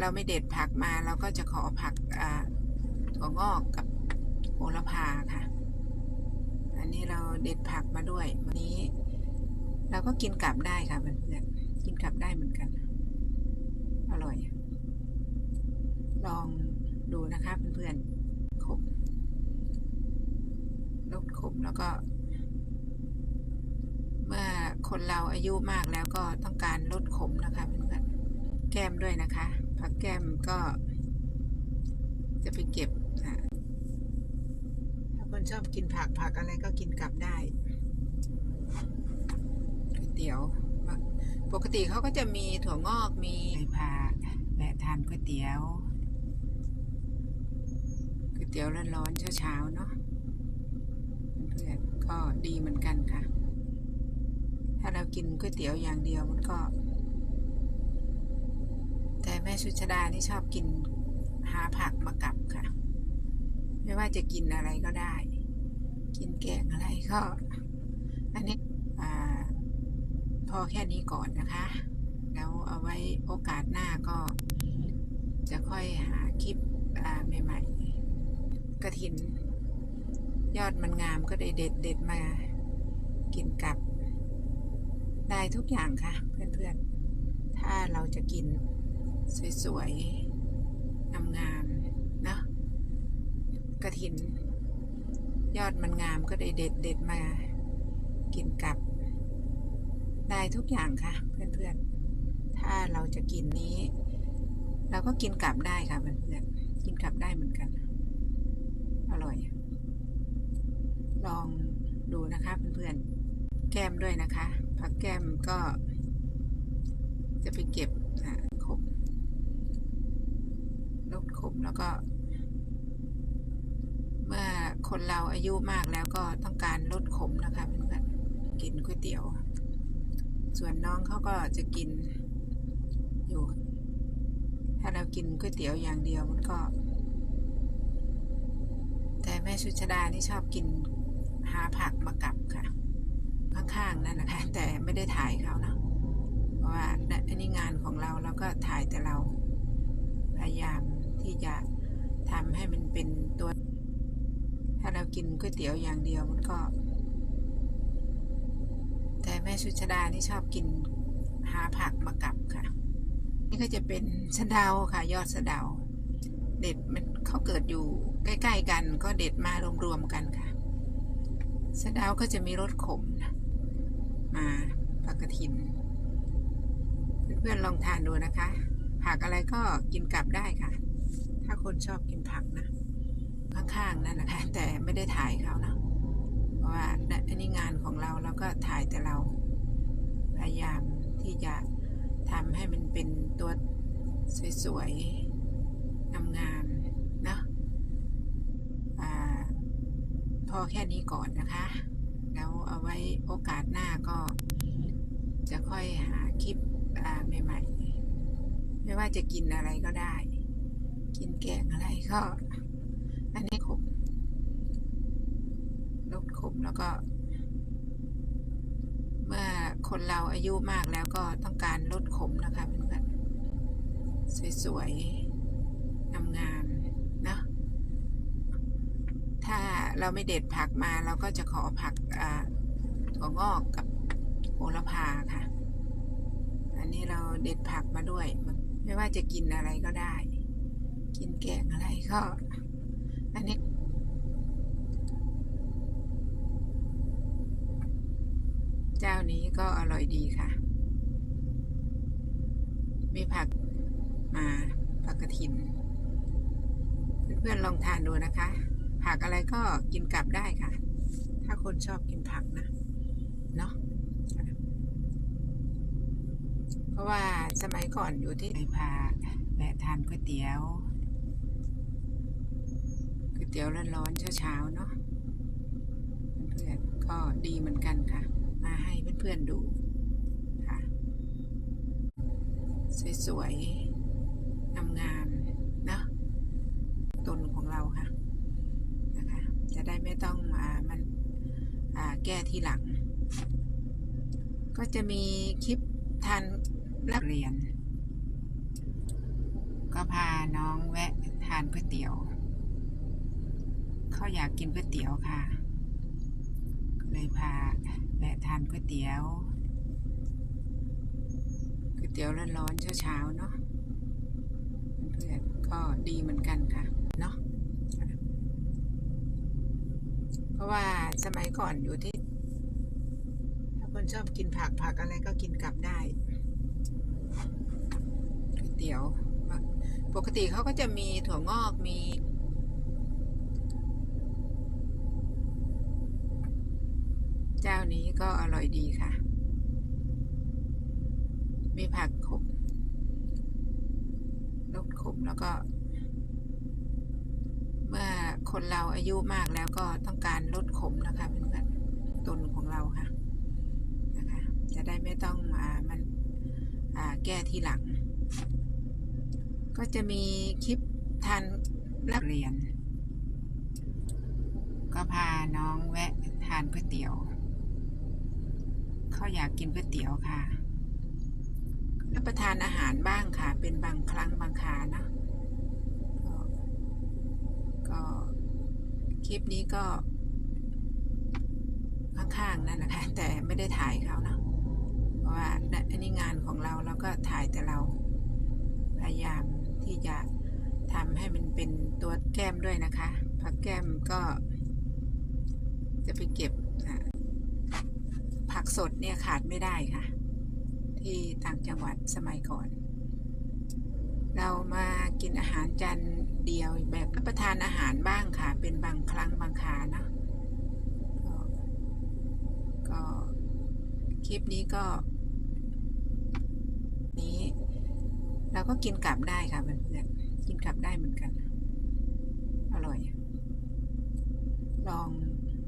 เราไม่เด็ดผักมาเราก็จะขอผักอ่าถั่วงอกกับโหระพาค่ะ อันนี้เราเด็ดผักมาด้วย วันนี้ เราก็กินกลับได้ค่ะเพื่อนๆกินกลับได้เหมือนกัน อร่อย ลองดูนะคะเพื่อนๆขมลดขมแล้วก็ เมื่อคนเราอายุมากแล้วก็ต้องการลดขมนะคะเพื่อนๆแก้มด้วยนะคะ ผักแก้มก็จะไปเก็บอะถ้าคนชอบกินผักผักอะไรก็กินกลับได้ก๋วยเตี๋ยว ปกติเขาก็จะมีถั่วงอกมีผักแวะทานก๋วยเตี๋ยวก๋วยเตี๋ยวร้อนๆเช้าๆเนาะเพื่อนก็ดีเหมือนกันค่ะ ถ้าเรากินก๋วยเตี๋ยวอย่างเดียวมันก็ แม่ชุชดานี่ชอบกินหาผักมากับค่ะ ไม่ว่าจะกินอะไรก็ได้ กินแกงอะไรก็ อันนี้อ่าพอแค่นี้ก่อนนะคะ แล้วเอาไว้โอกาสหน้าก็จะค่อยหาคลิปใหม่ๆกระถิน ยอดมันงามก็ได้เด็ดเด็ดๆมากินกับ ได้ทุกอย่างค่ะ เพื่อนๆ ถ้าเราจะกิน สวยๆ งามๆ นะ กระถิน ยอดมันงามก็ได้เด็ดเด็ดมา กินกับ ได้ทุกอย่างค่ะ เพื่อนๆ ถ้าเราจะกินนี้ เราก็กินกลับได้ค่ะเพื่อนๆ กินกลับได้เหมือนกัน อร่อย ลองดูนะคะเพื่อนๆ แก้มด้วยนะคะ ผักแก้มก็จะไปเก็บอะขม ลดขมแล้วก็ เมื่อคนเราอายุมากแล้วก็ต้องการลดขมนะคะเพื่อนๆกินก๋วยเตี๋ยว ส่วนน้องเขาก็จะกินอยู่ ถ้าเรากินก๋วยเตี๋ยวอย่างเดียวมันก็ แต่แม่ชุชดานี่ชอบกินหาผักมากับค่ะ ข้างๆนั่นนะคะ แต่ไม่ได้ถ่ายเขาเนาะเพราะว่าอันนี้งานของเราเราก็ถ่ายแต่เรา ที่จะทำให้มันเป็นตัว ถ้าเรากินก๋วยเตี๋ยวอย่างเดียวมันก็ แต่แม่ชุชดานี่ชอบกินหาผักมากับค่ะ นี่ก็จะเป็นสะเดาค่ะ ยอดสะเดา เด็ดมันเขาเกิดอยู่ใกล้ ๆ กันก็เด็ดมารวมๆกันค่ะสะเดาก็จะมีรสขมนะมาผักกระถิน เพื่อนๆลองทานดูนะคะ ผักอะไรก็กินกลับได้ค่ะ ถ้าคนชอบกินผักนะ ข้างๆนั่นนะคะแต่ไม่ได้ถ่ายเขาเนาะเพราะว่าอันนี้งานของเราเราก็ถ่ายแต่เราพยายามที่จะทำให้มันเป็นตัวสวยๆงามๆนะอ่าพอแค่นี้ก่อนนะคะ แล้วเอาไว้โอกาสหน้าก็จะค่อยหาคลิปใหม่ๆ ไม่ว่าจะกินอะไรก็ได้ กินแกงอะไรก็ อันนี้ขมลดขมแล้วก็ เมื่อคนเราอายุมากแล้วก็ต้องการลดขมนะคะเพื่อนๆสวยๆงามๆนะถ้าเราไม่เด็ดผักมาเราก็จะขอผักอ่าถั่วงอกกับโหระพาค่ะ อันนี้เราเด็ดผักมาด้วย ไม่ว่าจะกินอะไรก็ได้ กินแกงอะไรก็อันนี้เจ้านี้ก็อร่อยดีค่ะ มีผักมาผักกระถิน เพื่อนๆลองทานดูนะคะ ผักอะไรก็กินกลับได้ค่ะ ถ้าคนชอบกินผักนะ เนาะเพราะว่าสมัยก่อนอยู่ที่ไหนพาแวะทานก๋วยเตี๋ยว เตี๋ยวร้อนๆเช้าๆเนาะเพื่อนๆก็ดีเหมือนกันค่ะ มาให้เพื่อนๆดูค่ะ สวยๆงามๆเนาะตนของเราค่ะนะคะ จะได้ไม่ต้องอ่ามันอ่าแก้ทีหลัง ก็จะมีคลิปทานนักเรียน ก็พาน้องแวะทานก๋วยเตี๋ยว เขาอยากกินก๋วยเตี๋ยวค่ะ เลยพาแวะทานก๋วยเตี๋ยวก๋วยเตี๋ยวร้อนๆเช้าๆเนาะเพื่อนก็ดีเหมือนกันค่ะเนาะเพราะว่าสมัยก่อนอยู่ที่ ถ้าคนชอบกินผักผักอะไรก็กินกลับได้ก๋วยเตี๋ยว ปกติเขาก็จะมีถั่วงอกมี เจ้านี้ก็อร่อยดีค่ะ มีผักขมลดขมแล้วก็ เมื่อคนเราอายุมากแล้วก็ต้องการลดขมนะคะเพื่อนๆตุนของเราค่ะนะคะ จะได้ไม่ต้องอ่ามันอ่าแก้ทีหลัง ก็จะมีคลิปทานนักเรียน ก็พาน้องแวะทานก๋วยเตี๋ยว เขาอยากกินก๋วยเตี๋ยวค่ะรับประทานอาหารบ้างค่ะ เป็นบางครั้งบางคานะก็คลิปนี้ก็ ข้างๆนั่นแหละค่ะแต่ไม่ได้ถ่ายเขานะเพราะว่าอันนี้งานของเราเราก็ถ่ายแต่เรา พยายามที่จะทำให้มันเป็นตัวแก้มด้วยนะคะผักแก้มก็จะไปเก็บอะ สดเนี่ยขาดไม่ได้ค่ะ ที่ต่างจังหวัดสมัยก่อน เรามากินอาหารจานเดียวแบบรับประทานอาหารบ้างค่ะ เป็นบางครั้งบางครานะก็ก็คลิปนี้ก็ นี้ เราก็กินกลับได้ค่ะเพื่อนๆกินกลับได้เหมือนกัน อร่อย ลอง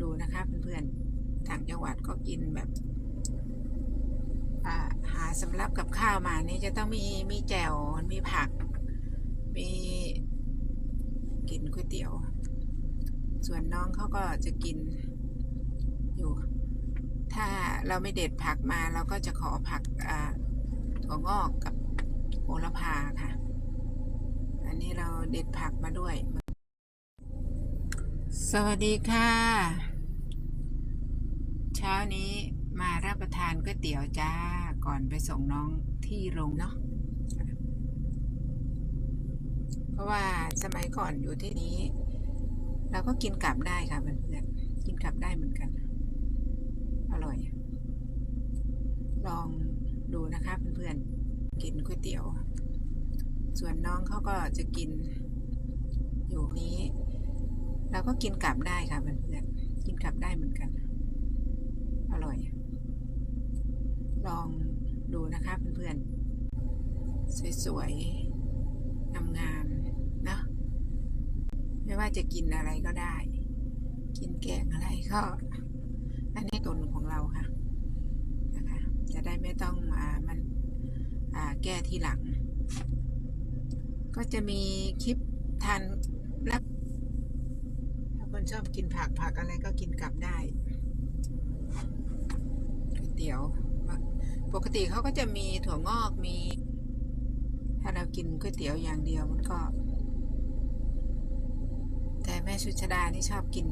ดูนะคะเพื่อนๆต่างจังหวัดก็กินแบบ หาสำรับกับข้าวมานี่จะต้องมีมีแจ่วมีผัก มีกินก๋วยเตี๋ยว ส่วนน้องเขาก็จะกินอยู่ ถ้าเราไม่เด็ดผักมาเราก็จะขอผักถั่วงอกกับโหระพาค่ะ อันนี้เราเด็ดผักมาด้วย สวัสดีค่ะ เช้านี้ มารับประทานก๋วยเตี๋ยวจ้า ก่อนไปส่งน้องที่โรงเนาะ เพราะว่าสมัยก่อนอยู่ที่นี้ เราก็กินกลับได้ค่ะเพื่อนๆกินกลับได้เหมือนกัน อร่อย ลองดูนะคะเพื่อนๆ กินก๋วยเตี๋ยว ส่วนน้องเขาก็จะกินอยู่นี้ เราก็กินกลับได้ค่ะเพื่อนๆกินกลับได้เหมือนกันอร่อย ลองดูนะคะเพื่อนๆ สวยๆ งามๆนะไม่ว่าจะกินอะไรก็ได้ กินแกงอะไรก็อันนี้ตุนของเราค่ะนะคะ จะได้ไม่ต้องอ่ามันแก้ทีหลัง ก็จะมีคลิปทานรับถ้าคนชอบกินผักผักอะไรก็กินกลับได้ก๋วยเตี๋ยว ปกติเขาก็จะมีถั่วงอกมี ถ้าเรากินก๋วยเตี๋ยวอย่างเดียวมันก็ แต่แม่ชุชดานี่ชอบกิน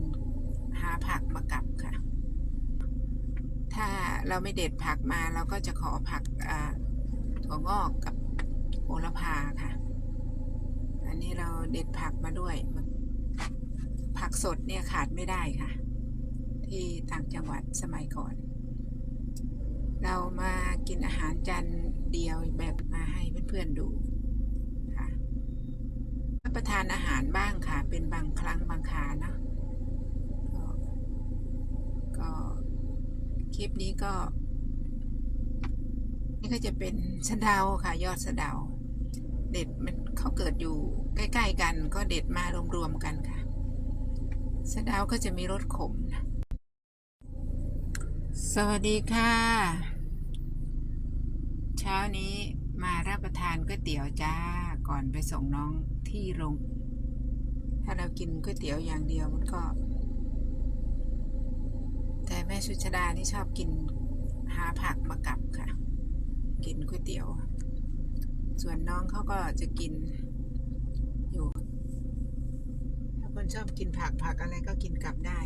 หาผักมากับค่ะ ถ้าเราไม่เด็ดผักมาเราก็จะขอผักอ่าถั่วงอกกับโหระพาค่ะ อันนี้เราเด็ดผักมาด้วย ผักสดเนี่ยขาดไม่ได้ค่ะ ที่ต่างจังหวัดสมัยก่อน เรามา กินอาหารจานเดียวแบบมาให้เพื่อนๆดูค่ะรับประทานอาหารบ้างค่ะ เป็นบางครั้งบางครานาะก็ก็คลิปนี้ก็ นี่ก็จะเป็นสะเดาค่ะ ยอดสะเดา เด็ดมันเขาเกิดอยู่ใกล้ ๆ กัน ก็เด็ดมารวมๆกันค่ะสะเดาก็จะมีรสขมนะสวัสดีค่ะ เช้านี้มารับประทานก๋วยเตี๋ยวจ้าก่อนไปส่งน้องที่โรง ถ้าเรากินก๋วยเตี๋ยวอย่างเดียวมันก็ แต่แม่สุชดานี่ชอบกินหาผักมากับค่ะ กินก๋วยเตี๋ยว ส่วนน้องเขาก็จะกินอยู่ ถ้าคนชอบกินผักผักอะไรก็กินกับได้